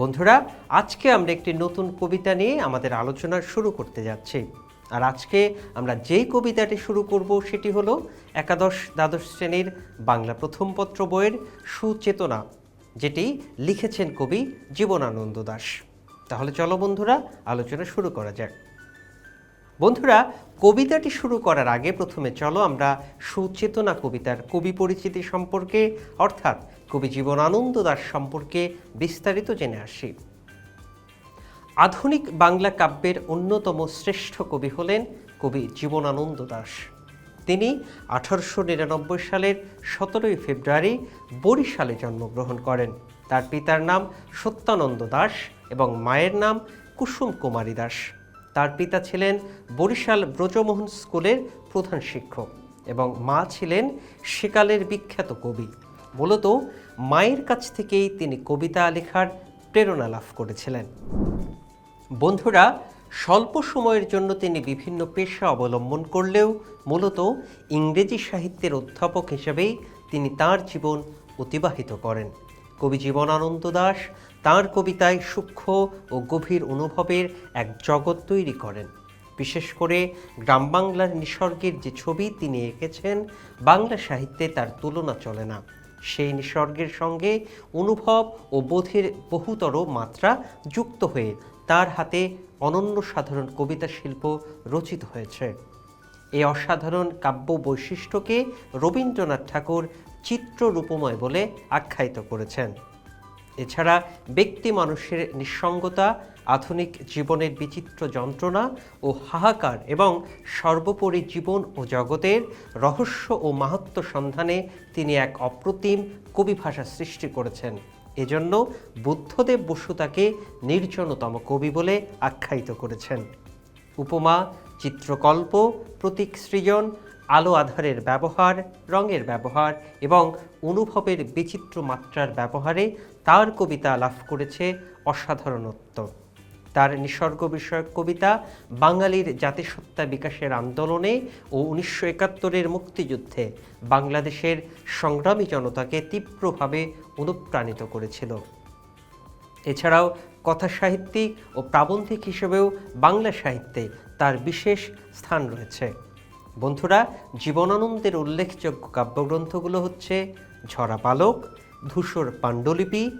বন্ধুরা, আজকে আমরা একটি নতুন কবিতা নিয়ে আমাদের আলোচনা শুরু করতে যাচ্ছি। আর আজকে আমরা যেই কবিতাটি শুরু করব সেটি হলো একাদশ দ্বাদশ শ্রেণির বাংলা প্রথম পত্র বইয়ের সুচেতনা, যেটি লিখেছেন কবি জীবনানন্দ দাস। তাহলে চলো বন্ধুরা, আলোচনা শুরু করা যাক। বন্ধুরা, কবিতাটি শুরু করার আগে প্রথমে চলো আমরা সুচেতনা কবিতার কবি পরিচিতি সম্পর্কে, অর্থাৎ কবি জীবনানন্দ দাস সম্পর্কে বিস্তারিত জেনে আসি। আধুনিক বাংলা কাব্যের অন্যতম শ্রেষ্ঠ কবি হলেন কবি জীবনানন্দ দাস। তিনি আঠারোশো নিরানব্বই সালের সতেরোই ফেব্রুয়ারি বরিশালে জন্মগ্রহণ করেন। তার পিতার নাম সত্যানন্দ দাস এবং মায়ের নাম কুসুম কুমারী দাস। তার পিতা ছিলেন বরিশাল ব্রজমোহন স্কুলের প্রধান শিক্ষক এবং মা ছিলেন সেকালের বিখ্যাত কবি। মূলত মায়ের কাছ থেকেই তিনি কবিতা লেখার প্রেরণা লাভ করেছিলেন। বন্ধুরা, স্বল্প সময়ের জন্য তিনি বিভিন্ন পেশা অবলম্বন করলেও মূলত ইংরেজি সাহিত্যের অধ্যাপক হিসেবেই তিনি তার জীবন অতিবাহিত করেন। কবি জীবনানন্দ দাস তাঁর কবিতায় সূক্ষ্ম ও গভীর অনুভবের এক জগৎ তৈরি করেন। বিশেষ করে গ্রাম বাংলার নিসর্গের যে ছবি তিনি এঁকেছেন, বাংলা সাহিত্যে তার তুলনা চলে না। সেই নিসর্গের সঙ্গে অনুভব ও বোধের বহুতর মাত্রা যুক্ত হয়ে তার হাতে অনন্য সাধারণ কবিতা শিল্প রচিত হয়েছে। এই অসাধারণ কাব্য বৈশিষ্ট্যকে রবীন্দ্রনাথ ঠাকুর চিত্ররূপময় বলে আখ্যায়িত করেছেন। এছাড়া ব্যক্তি মানুষের নিঃসঙ্গতা, আধুনিক জীবনের বিচিত্র যন্ত্রণা ও হাহাকার এবং সর্বোপরি জীবন ও জগতের রহস্য ও মাহাত্ম সন্ধানে তিনি এক অপ্রতিম কবি ভাষা সৃষ্টি করেছেন। এজন্য বুদ্ধদেব বসু তাকে নির্জনতম কবি বলে আখ্যায়িত করেছেন। উপমা, চিত্রকল্প, প্রতীক সৃজন, আলো আধারের ব্যবহার, রঙের ব্যবহার এবং অনুভবের বিচিত্র মাত্রার ব্যবহারে তার কবিতা লাভ করেছে অসাধারণত্ব। তার নিসর্গ বিষয়ক কবিতা বাঙালির জাতিসত্তা বিকাশের আন্দোলনে ও উনিশশো একাত্তরের মুক্তিযুদ্ধে বাংলাদেশের সংগ্রামী জনতাকে তীব্রভাবে অনুপ্রাণিত করেছিল। এছাড়াও কথা সাহিত্যিক ও প্রাবন্ধিক হিসেবেও বাংলা সাহিত্যে তার বিশেষ স্থান রয়েছে। বন্ধুরা, জীবনানন্দের উল্লেখযোগ্য কাব্যগ্রন্থগুলো হচ্ছে ঝরা পালক ধূসর পাণ্ডুলিপি,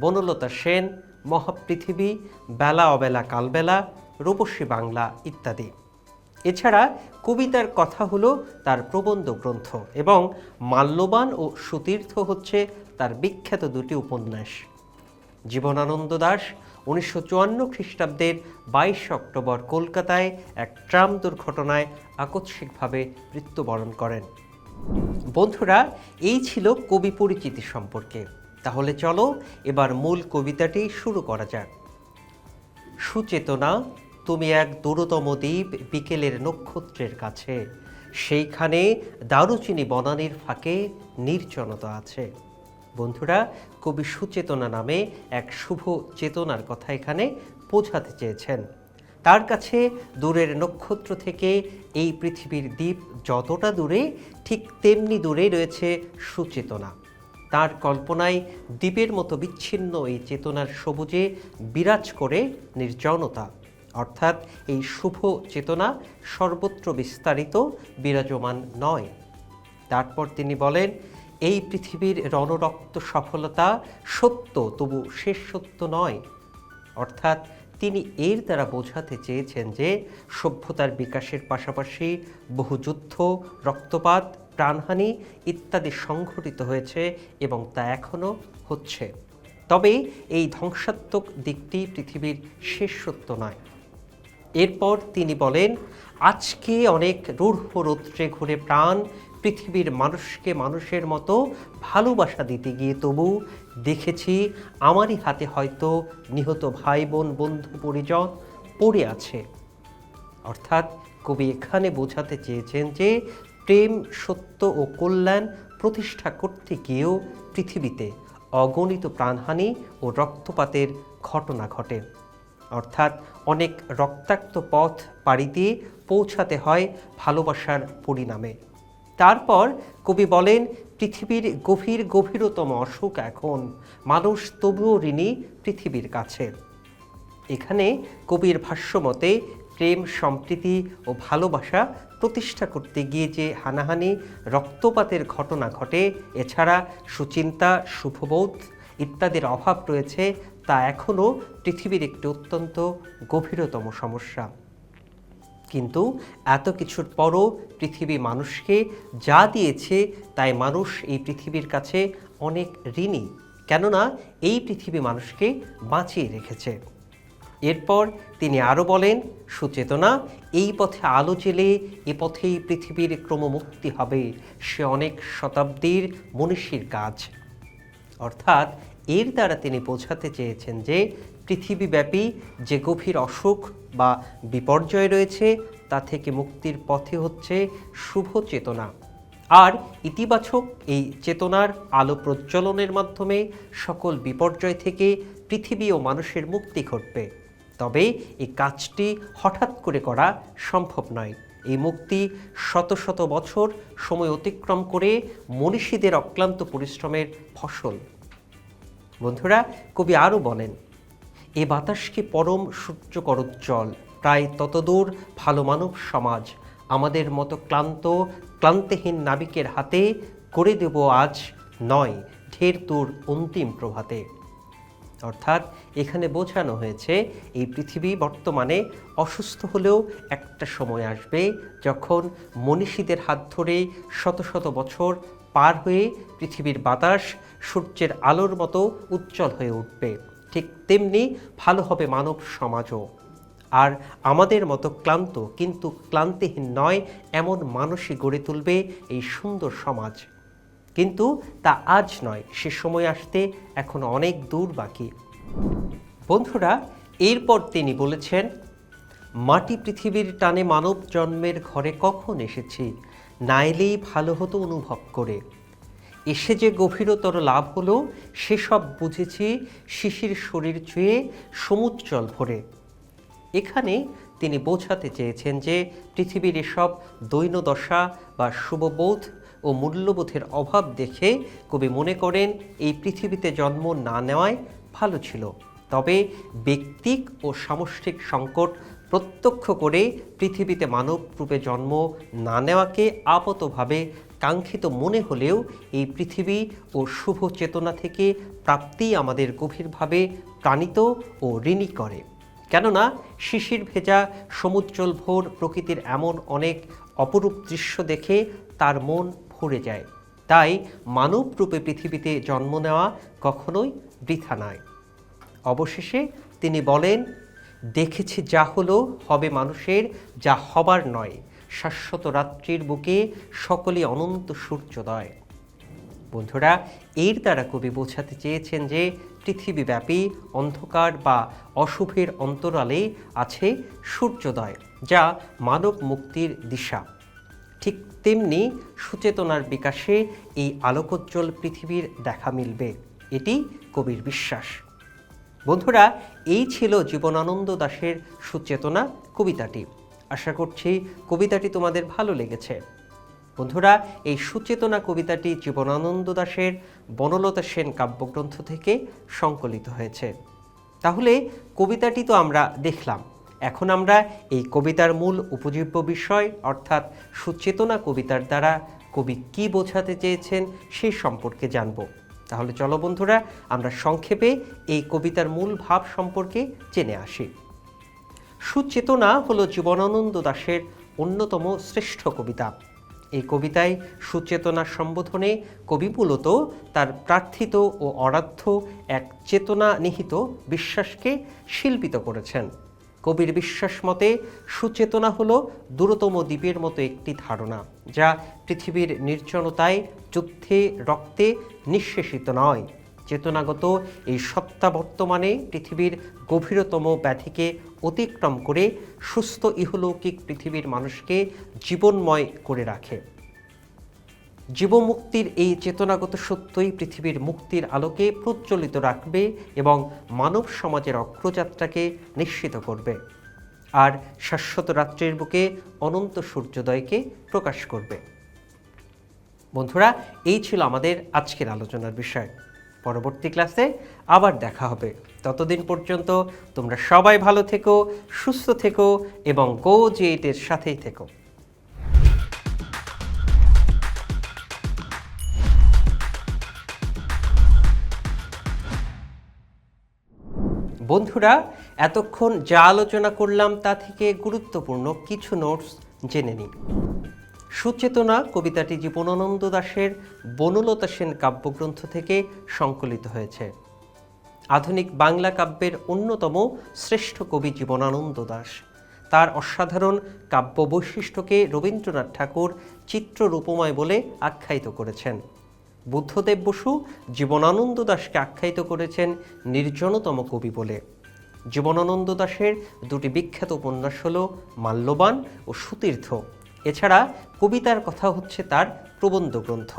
বনলতা সেন, মহাপৃথিবী, বেলা অবেলা কালবেলা, রূপসী বাংলা ইত্যাদি। এছাড়া কবিতার কথা হলো তার প্রবন্ধ গ্রন্থ এবং মাল্যবান ও সুতীর্থ হচ্ছে তার বিখ্যাত দুটি উপন্যাস। জীবনানন্দ দাস উনিশশো চুয়ান্ন খ্রিস্টাব্দের বাইশ অক্টোবর কলকাতায় এক ট্রাম দুর্ঘটনায় আকস্মিকভাবে মৃত্যুবরণ করেন। বন্ধুরা, এই ছিল কবি পরিচিতি সম্পর্কে। তাহলে চলো, এবার মূল কবিতাটি শুরু করা যাক। সুচেতনা, তুমি এক দূরতম দ্বীপ বিকেলের নক্ষত্রের কাছে। সেইখানে দারুচিনি বনানির ফাঁকে নির্জনতা আছে। বন্ধুরা, কবি সুচেতনা নামে এক শুভ চেতনার কথা এখানে বোঝাতে চেয়েছেন। তার কাছে দূরের নক্ষত্র থেকে এই পৃথিবীর দ্বীপ যতটা দূরে, ঠিক তেমনি দূরে রয়েছে সুচেতনা। তার কল্পনায় দ্বীপের মতো বিচ্ছিন্ন এই চেতনার সবুজে বিরাজ করে নির্জনতা। অর্থাৎ এই শুভ চেতনা সর্বত্র বিস্তারিত, বিরাজমান নয়। তারপর তিনি বলেন, এই পৃথিবীর রণরক্ত সফলতা সত্য, তবু শেষ সত্য নয়। অর্থাৎ তিনি এর দ্বারা বোঝাতে চেয়েছেন যে সভ্যতার বিকাশের পাশাপাশি বহু যুদ্ধ, রক্তপাত, প্রাণহানি ইত্যাদি সংঘটিত হয়েছে এবং তা এখনও হচ্ছে। তবে এই ধ্বংসাত্মক দিকটি পৃথিবীর শেষ সত্য নয়। এরপর তিনি বলেন, আজকে অনেক রূঢ় রৌদ্রে ঘুরে প্রাণ পৃথিবীর মানুষকে মানুষের মতো ভালোবাসা দিতে গিয়ে তবু দেখেছি, আমারই হাতে হয়তো নিহত ভাই বোন বন্ধু, পরিজন পড়ে আছে। অর্থাৎ কবি এখানে বোঝাতে চেয়েছেন যে, প্রেম, সত্য ও কল্যাণ প্রতিষ্ঠা করতে গিয়েও পৃথিবীতে অগণিত প্রাণহানি ও রক্তপাতের ঘটনা ঘটে। অর্থাৎ অনেক রক্তাক্ত পথ পাড়ি দিয়ে পৌঁছাতে হয় ভালোবাসার পরিণামে। তারপর কবি বলেন পৃথিবীর গভীর গভীরতম অসুখ এখন। মানুষ তবুও ঋণী পৃথিবীর কাছে। এখানে কবির ভাষ্যমতে প্রেম, সম্প্রীতি ও ভালোবাসা প্রতিষ্ঠা করতে গিয়ে যে হানাহানি, রক্তপাতের ঘটনা ঘটে, এছাড়া সুচিন্তা, শুভবোধ ইত্যাদির অভাব রয়েছে, তা এখনও পৃথিবীর একটি অত্যন্ত গভীরতম সমস্যা। কিন্তু এত কিছুর পরও পৃথিবী মানুষকে যা দিয়েছে তাই মানুষ এই পৃথিবীর কাছে অনেক ঋণী। কেননা এই পৃথিবী মানুষকে বাঁচিয়ে রেখেছে। এরপর তিনি আরও বলেন, সুচেতনা, এই পথে আলো জেলে এ পথেই পৃথিবীর ক্রমমুক্তি হবে। সে অনেক শতাব্দীর মনীষীর কাজ। অর্থাৎ এর দ্বারা তিনি বোঝাতে চেয়েছেন যে পৃথিবীব্যাপী যে গভীর অসুখ বা বিপর্যয় রয়েছে, তা থেকে মুক্তির পথে হচ্ছে শুভ চেতনা। আর ইতিবাচক এই চেতনার আলো প্রজ্বলনের মাধ্যমে সকল বিপর্যয় থেকে পৃথিবী ও মানুষের মুক্তি ঘটবে। তবে এই কাজটি হঠাৎ করে করা সম্ভব নয়। এই মুক্তি শত শত বছর সময় অতিক্রম করে মনীষীদের অক্লান্ত পরিশ্রমের ফসল। বন্ধুরা, কবি আরও বলেন, এ বাতাস কি পরম সূর্যকরোজ্জ্বল প্রায় ততদূর ভালো মানব সমাজ। আমাদের মতো ক্লান্ত, ক্লান্তিহীন নাবিকের হাতে করে দেব আজ নয়, ঢের তোর অন্তিম প্রভাতে। অর্থাৎ এখানে বোঝানো হয়েছে, এই পৃথিবী বর্তমানে অসুস্থ হলেও একটা সময় আসবে যখন মনীষীদের হাত ধরে শত শত বছর পার হয়ে পৃথিবীর বাতাস সূর্যের আলোর মতো উজ্জ্বল হয়ে উঠবে। ঠিক তেমনি ভালো হবে মানব সমাজও। আর আমাদের মতো ক্লান্ত কিন্তু ক্লান্তিহীন নয় এমন মানুষই গড়ে তুলবে এই সুন্দর সমাজ। কিন্তু তা আজ নয়, সে সময় আসতে এখন অনেক দূর বাকি। বন্ধুরা, এরপর তিনি বলেছেন মাটি পৃথিবীর টানে মানব জন্মের ঘরে কখন এসেছি, না এলেই ভালো হতো অনুভব করে। এসে যে গভীরতর লাভ হলো সেসব বুঝেছি শিশির শরীর ছুঁয়ে সমুজ্জ্বল ভরে। এখানে তিনি বোঝাতে চেয়েছেন যে পৃথিবীর এসব দৈনদশা বা শুভবোধ ও মূল্যবোধের অভাব দেখে কবি মনে করেন, এই পৃথিবীতে জন্ম না নেওয়ায় ভালো ছিল। তবে ব্যক্তিক ও সামষ্টিক সংকট প্রত্যক্ষ করে পৃথিবীতে মানব রূপে জন্ম না নেওয়াকে আপতভাবে কাঙ্ক্ষিত মনে হলেও এই পৃথিবী ও শুভ চেতনা থেকে প্রাপ্তি আমাদের গভীরভাবে প্রাণিত ও ঋণী করে। কেননা শিশির ভেজা সমুজ্জ্বল ভোর প্রকৃতির এমন অনেক অপরূপ দৃশ্য দেখে তার মন ভরে যায়। তাই মানব রূপে পৃথিবীতে জন্ম নেওয়া কখনোই বৃথা নয়। অবশেষে তিনি বলেন দেখেছি যা হলো হবে মানুষের, যা হবার নয়। শাশ্বত রাত্রির বুকে সকলে অনন্ত সূর্যোদয়। বন্ধুরা, এর দ্বারা কবি বোঝাতে চেয়েছেন যে পৃথিবীব্যাপী অন্ধকার বা অশুভের অন্তরালে আছে সূর্যোদয়, যা মানব মুক্তির দিশা। ঠিক তেমনি সুচেতনার বিকাশে এই আলোকোজ্জ্বল পৃথিবীর দেখা মিলবে। এটি কবির বিশ্বাস। বন্ধুরা, এই ছিল জীবনানন্দ দাশের সুচেতনা কবিতাটি। আশা করছি কবিতাটি তোমাদের ভালো লেগেছে। বন্ধুরা, এই সুচেতনা কবিতাটি জীবনানন্দ দাশের বনলতা সেন কাব্যগ্রন্থ থেকে সংকলিত হয়েছে। তাহলে কবিতাটি তো আমরা দেখলাম। এখন আমরা এই কবিতার মূল উপজীব্য বিষয়, অর্থাৎ সুচেতনা কবিতার দ্বারা কবি কি বোঝাতে চেয়েছেন সেই সম্পর্কে জানব। তাহলে চলো বন্ধুরা, আমরা সংক্ষেপে এই কবিতার মূল ভাব সম্পর্কে জেনে আসি। সুচেতনা হলো জীবনানন্দ দাশের অন্যতম শ্রেষ্ঠ কবিতা। এই কবিতায় সুচেতনার সম্বোধনে কবি মূলত তার প্রার্থিত ও অরাধ্য এক চেতনা নিহিত বিশ্বাসকে শিল্পিত করেছেন। কবির বিশ্বাস মতে, সুচেতনা হলো দূরতম দ্বীপের মতো একটি ধারণা, যা পৃথিবীর নির্জনতায় যুদ্ধে, রক্তে নিঃশেষিত নয়। চেতনাগত এই সত্তা বর্তমানে পৃথিবীর গভীরতম ব্যাধিকে অতিক্রম করে সুস্থ ইহলৌকিক পৃথিবীর মানুষকে জীবনময় করে রাখে। জীবমুক্তির এই চেতনাগত সত্যই পৃথিবীর মুক্তির আলোকে প্রজ্বলিত রাখবে এবং মানব সমাজের অগ্রযাত্রাকে নিশ্চিত করবে আর শাশ্বত রাত্রির বুকে অনন্ত সূর্যোদয়কে প্রকাশ করবে। বন্ধুরা, এই ছিল আমাদের আজকের আলোচনার বিষয়। পরবর্তী ক্লাসে আবার দেখা হবে। ততদিন পর্যন্ত তোমরা সবাই ভালো থেকো, সুস্থ থেকো এবং গো জেটের সাথেই থেকো। বন্ধুরা, এতক্ষণ যা আলোচনা করলাম তা থেকে গুরুত্বপূর্ণ কিছু নোটস জেনে নিই। সুচেতনা কবিতাটি জীবনানন্দ দাশের বনলতা সেন কাব্যগ্রন্থ থেকে সংকলিত হয়েছে। আধুনিক বাংলা কাব্যের অন্যতম শ্রেষ্ঠ কবি জীবনানন্দ দাশ। তার অসাধারণ কাব্য বৈশিষ্ট্যকে রবীন্দ্রনাথ ঠাকুর চিত্ররূপময় বলে আখ্যায়িত করেছেন। বুদ্ধদেব বসু জীবনানন্দ দাশকে আখ্যায়িত করেছেন নির্জনতম কবি বলে। জীবনানন্দ দাশের দুটি বিখ্যাত উপন্যাস হল মাল্যবান ও সুতীর্থ। এছাড়া কবিতার কথা হচ্ছে তার প্রবন্ধ গ্রন্থ।